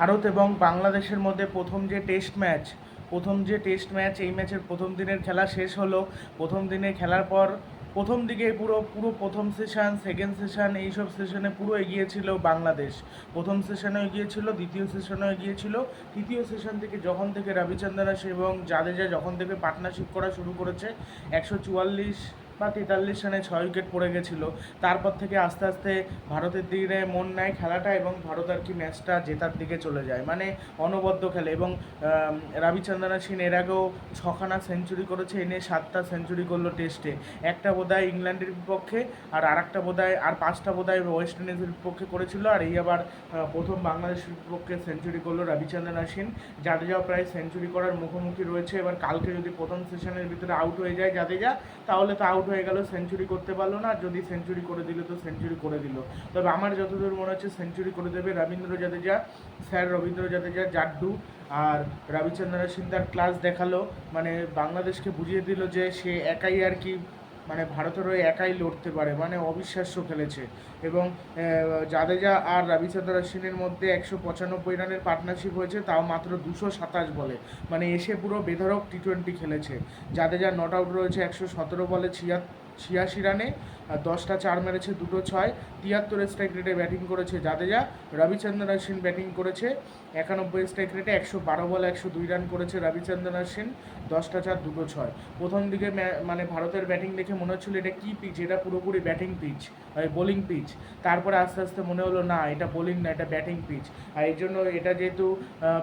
ভারত এবং বাংলাদেশের মধ্যে প্রথম যে টেস্ট ম্যাচ প্রথম যে টেস্ট ম্যাচ এই ম্যাচের প্রথম দিনের খেলা শেষ হলো। প্রথম দিনে খেলার পর প্রথম দিকে পুরো পুরো প্রথম সেশন সেকেন্ড সেশন এইসব সেশনে পুরো এগিয়েছিল বাংলাদেশ। প্রথম সেশনেও এগিয়েছিল দ্বিতীয় সেশনেও এগিয়েছিল তৃতীয় সেশন থেকে যখন থেকে রবিচন্দ্রন আস এবং জাদেজা যখন থেকে পার্টনারশিপ করা শুরু করেছে, একশো চুয়াল্লিশ বা তেতাল্লিশ রানে ছয় উইকেট পড়ে গেছিল। তারপর থেকে আস্তে আস্তে ভারতের দিকে মন নেয় খেলাটা এবং ভারত আর কি ম্যাচটা জেতার দিকে চলে যায়। মানে অনবদ্য খেলে এবং রবিচন্দ্রন অশ্বিন এর আগেও ছখানা সেঞ্চুরি করেছে, এনে সাতটা সেঞ্চুরি করল টেস্টে একটা বোধহয় ইংল্যান্ডের বিপক্ষে আর আরেকটা বোধহয়, আর পাঁচটা বোধহয় ওয়েস্ট ইন্ডিজের বিপক্ষে করেছিল আর এই আবার প্রথম বাংলাদেশের বিপক্ষে সেঞ্চুরি করল রবিচন্দ্রন অশ্বিন জাদেজাও প্রায় সেঞ্চুরি করার মুখোমুখি রয়েছে। এবার কালকে যদি প্রথম সেশনের ভিতরে আউট হয়ে যায় জাদেজা, তাহলে তো আউট হয়ে গেল সেঞ্চুরি করতে পারল না যদি সেঞ্চুরি করে দিল তো সেঞ্চুরি করে দিল। তবে আমার যতদূর মনে হচ্ছে সেঞ্চুরি করে দেবে রবীন্দ্র জাদেজা, স্যার রবীন্দ্র জাদেজা, জাড্ডু, আর রবিচন্দ্র সিন্দার ক্লাস দেখাল। মানে বাংলাদেশকে বুঝিয়ে দিল যে সে একাই আর কি মানে ভারতের হয়ে একাই লড়তে পারে মানে অবিশ্বাস্য খেলেছে। এবং জাদেজা আর রবিচন্দ্র অশ্বিনের মধ্যে একশো পঁচানব্বই রানের পার্টনারশিপ হয়েছে, তাও মাত্র দুশো সাতাশ বলে। মানে এসে পুরো বেধরক টি টোয়েন্টি খেলেছে। জাদেজা নট আউট রয়েছে একশো সতেরো বলে ছিয়া ছিয়াশি রানে দশটা চার মেরেছে, দুটো ছয়, তিয়াত্তর স্ট্রাইক রেটে ব্যাটিং করেছে জাদেজা। রবিচন্দ্রন অশ্বিন ব্যাটিং করেছে, একানব্বই স্ট্রাইক রেটে একশো বারো বলে একশো দুই রান করেছে রবিচন্দ্রন অশ্বিন দশটা চার, দুটো ছয়। প্রথম দিকে মানে ভারতের ব্যাটিং দেখে মনে হচ্ছিল এটা কী পিচ এটা পুরোপুরি ব্যাটিং পিচ বোলিং পিচ তারপরে আস্তে আস্তে মনে হলো, না, এটা বোলিং না, এটা ব্যাটিং পিচ আর এই জন্য এটা যেহেতু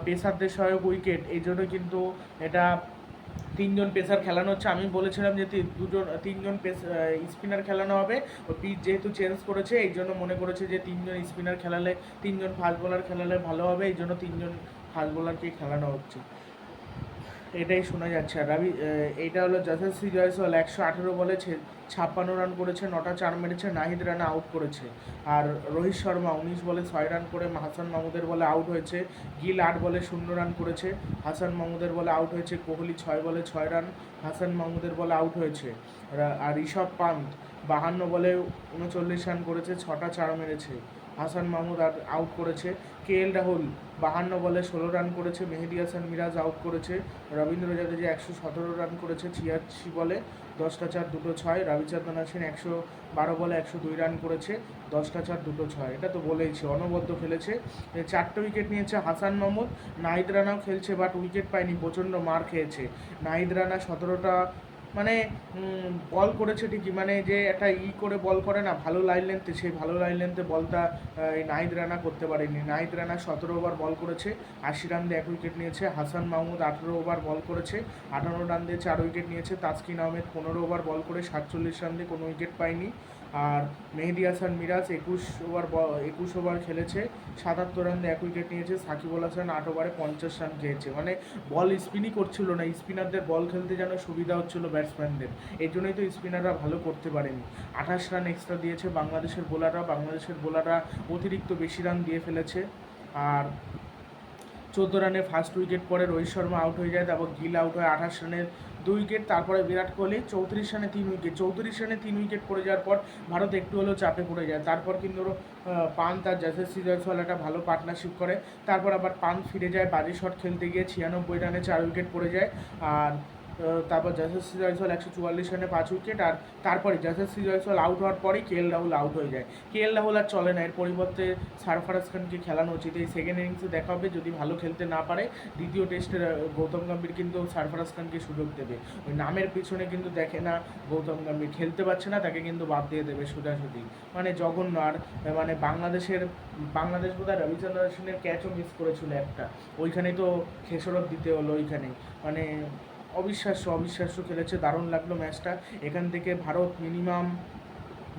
পেসারদের সহায়ক উইকেট এই জন্য কিন্তু এটা তিনজন পেসার খেলানো হচ্ছে। আমি বলেছিলাম যে দুজন, তিনজন স্পিনার খেলানো হবে। ও পিচ যেহেতু চেঞ্জ করেছে, এই জন্য মনে করেছে যে তিনজন স্পিনার খেলালে, তিনজন ফাস্ট বোলার খেলালে ভালো হবে। এই জন্য তিনজন ফাস্ট বোলারকেই খেলানো হচ্ছে। এটাই শোনা যাচ্ছে। আর রবি এইটা হলো যশস্বী জয়সওয়াল একশো আঠেরো বলে ছাপ্পান্ন রান করেছে, নটা চার মেরেছে, নাহিদ রানা আউট করেছে। আর রোহিত শর্মা উনিশ বলে ছয় রান করে, হাসান মাহমুদের বলে আউট হয়েছে। গিল আট বলে শূন্য রান করেছে, হাসান মাহমুদের বলে আউট হয়েছে। কোহলি ছয় বলে ছয় রান হাসান মাহমুদের বলে আউট হয়েছে। আর ঋষভ পান্ত বাহান্ন বলে উনচল্লিশ রান করেছে, ছটা চার মেরেছে। হাসান মাহমুদ আর আউট করেছে। কে এল রাহুল বাহান্ন বলে ষোলো রান করেছে। মেহেদি হাসান মিরাজ আউট করেছে। রবীন্দ্র জাদেজা একশো সতেরো রান করেছে ছিয়াশি বলে দশটা চার দুটো ছয়। রবিচন্দ্রন আছেন একশো বারো বলে একশো দুই রান করেছে দশটা চার দুটো ছয়। এটা তো বলেইছে, অনবদ্য খেলেছে। চারটে উইকেট নিয়েছে হাসান মাহমুদ। নাহিদ রানাও খেলছে বাট উইকেট পায়নি, প্রচণ্ড মার খেয়েছে। নাহিদ রানা সতেরোটা মানে বল করেছে ঠিকই। মানে যে একটা ই করে বল করে না, ভালো লাইন লেন্থে সেই ভালো লাইন লেন্থে বলটা এই নাহিদ রানা করতে পারেনি। নাহিদ রানা সতেরো ওভার বল করেছে, আশি রান দিয়ে এক উইকেট নিয়েছে, হাসান মাহমুদ আঠেরো ওভার বল করেছে, আঠারো রান দিয়ে চার উইকেট নিয়েছে, তাসকিন আহমেদ পনেরো ওভার বল করে সাতচল্লিশ রান দিয়ে কোনো উইকেট পায়নি। আর মেহেদি হাসান মিরাজ একুশ ওভার একুশ ওভার খেলেছে, সাতাত্তর রান এক উইকেট নিয়েছে, সাকিবুল হাসান আট ওভারে পঞ্চাশ রান খেয়েছে। মানে বল স্পিনই করছিল না স্পিনারদের বল খেলতে যেন সুবিধা হচ্ছিল ব্যাটসম্যানদের এই জন্যই তো স্পিনাররা ভালো করতে পারেনি। আঠাশ রান এক্সট্রা দিয়েছে বাংলাদেশের বোলাররা বাংলাদেশের বোলাররা অতিরিক্ত বেশি রান দিয়ে ফেলেছে। আর চোদ্দ রানে ফার্স্ট উইকেট পরে রোহিত শর্মা আউট হয়ে যায়, তারপর গিল আউট হয়, আঠাশ রানের দুই উইকেট তারপরে বিরাট কোহলি চৌত্রিশ রানে তিন উইকেট চৌত্রিশ রানে তিন উইকেট পড়ে যাওয়ার পর ভারত একটু হলেও চাপে পড়ে যায়। তারপর কিন্তু পান্ত আর যশস্বী জয়সওয়াল একটা ভালো পার্টনারশিপ করে। তারপর আবার পান ফিরে যায়, বাজি শট খেলতে গিয়ে ছিয়ানব্বই রানে চার উইকেট পড়ে যায়। আর তারপর যশস্বী জয়সওয়াল একশো চুয়াল্লিশ রানে পাঁচ উইকেট, আর তারপরে যশস্বী জয়সওয়াল আউট হওয়ার পরেই কে এল রাহুল আউট হয়ে যায়। কে এল রাহুল আর চলে না, এর পরিবর্তে সারফারাজ খানকে খেলানো উচিত। এই সেকেন্ড ইনিংসে দেখা হবে, যদি ভালো খেলতে না পারে, দ্বিতীয় টেস্টে গৌতম গম্ভীর কিন্তু সারফারাজ খানকে সুযোগ দেবে। ওই নামের পিছনে কিন্তু দেখে না গৌতম গম্ভীর। খেলতে পারছে না, তাকে কিন্তু বাদ দিয়ে দেবে সোজাসুজি মানে জঘন্য, আর মানে বাংলাদেশের, বাংলাদেশ বোধহয় রবিচন্দ্র অশ্বিনের ক্যাচও মিস করেছিল একটা। ওইখানেই তো খেসরত দিতে হলো ওইখানে মানে অবিশ্বাস্য অবিশ্বাস্য খেলেছে দারুণ লাগল ম্যাচটা এখান থেকে ভারত মিনিমাম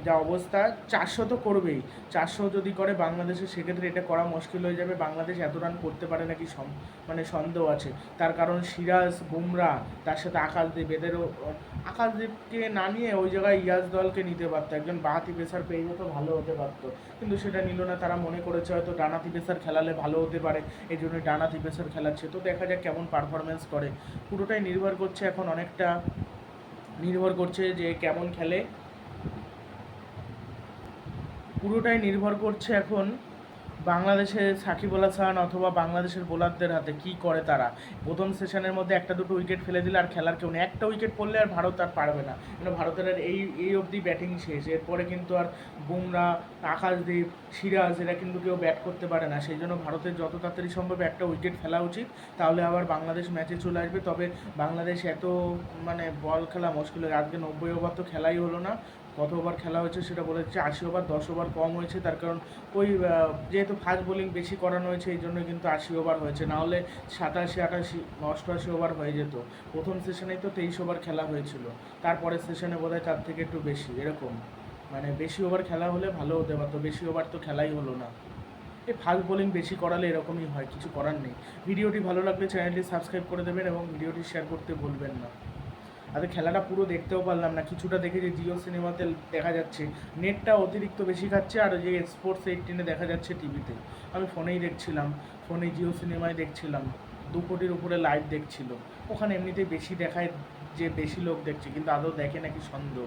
যা অবস্থা, চারশো তো করবেই। চারশো যদি করে বাংলাদেশে, সেক্ষেত্রে এটা করা মুশকিল হয়ে যাবে। বাংলাদেশ এত রান করতে পারে নাকি সম মানে সন্দেহ আছে। তার কারণ সিরাজ, বুমরা, তার সাথে আকাশদীপ এদেরও আকাশদীপকে না নিয়ে ওই জায়গায় ইয়াজ দলকে নিতে পারতো। একজন বাহাতি পেসার পেয়ে যেত, ভালো হতে পারতো। কিন্তু সেটা নিল না। তারা মনে করেছে হয়তো ডানাতি পেসার খেলালে ভালো হতে পারে। এই জন্য ডানাতি পেসার খেলাচ্ছে। তো দেখা যাক কেমন পারফরমেন্স করে। পুরোটাই নির্ভর করছে এখন অনেকটা, নির্ভর করছে যে কেমন খেলে পুরোটাই নির্ভর করছে এখন বাংলাদেশের সাকিব আল হাসান অথবা বাংলাদেশের বোলারদের হাতে কি করে তারা। প্রথম সেশনের মধ্যে একটা দুটো উইকেট ফেলে দিলে আর খেলার কেউ নেই। একটা উইকেট পড়লে আর ভারত আর পারবে না। মানে ভারতের আর এই এই অবধি ব্যাটিং শেষ। এরপরে কিন্তু আর বুমরা, আকাশদীপ, সিরাজ এরা কিন্তু কেউ ব্যাট করতে পারে না। সেই জন্য ভারতের যত তাড়াতাড়ি সম্ভব একটা উইকেট ফেলা উচিত। তাহলে আবার বাংলাদেশ ম্যাচে চলে আসবে। তবে বাংলাদেশ এত মানে বল খেলা মুশকিল হয়ে আজকে নব্বই ওভার তো খেলাই হলো না। কত ওভার খেলা হয়েছে সেটা বলে দিচ্ছে আশি ওভার, দশ ওভার কম হয়েছে। তার কারণ ওই যেহেতু ফাস্ট বোলিং বেশি করানো হয়েছে, এই জন্য কিন্তু আশি ওভার হয়েছে। না হলে সাতাশি, আটাশি, অষ্টআশি ওভার হয়ে যেত। প্রথম সেশনেই তো তেইশ ওভার খেলা হয়েছিল। তারপরের সেশনে বোধহয় তার থেকে একটু বেশি, এরকম। মানে বেশি ওভার খেলা হলে ভালো হতে পারতো, বেশি ওভার তো খেলাই হলো না। এই ফাস্ট বোলিং বেশি করালে এরকমই হয়, কিছু করার নেই। ভিডিওটি ভালো লাগলে চ্যানেলটি সাবস্ক্রাইব করে দেবেন এবং ভিডিওটি শেয়ার করতে ভুলবেন না। আর খেলাটা পুরো দেখতেও পারলাম না। কিছুটা দেখে যে জিও সিনেমাতে দেখা যাচ্ছে। নেটটা অতিরিক্ত বেশি খাচ্ছে আর যে স্পোর্টস এইটিনে দেখা যাচ্ছে টিভিতে আমি ফোনেই দেখছিলাম। ফোনে জিও সিনেমায় দেখছিলাম। দু কোটির উপরে লাইভ দেখছিল। ওখানে এমনিতেই বেশি দেখায় যে বেশি লোক দেখছে, কিন্তু আদৌ দেখে নাকি সন্দেহ?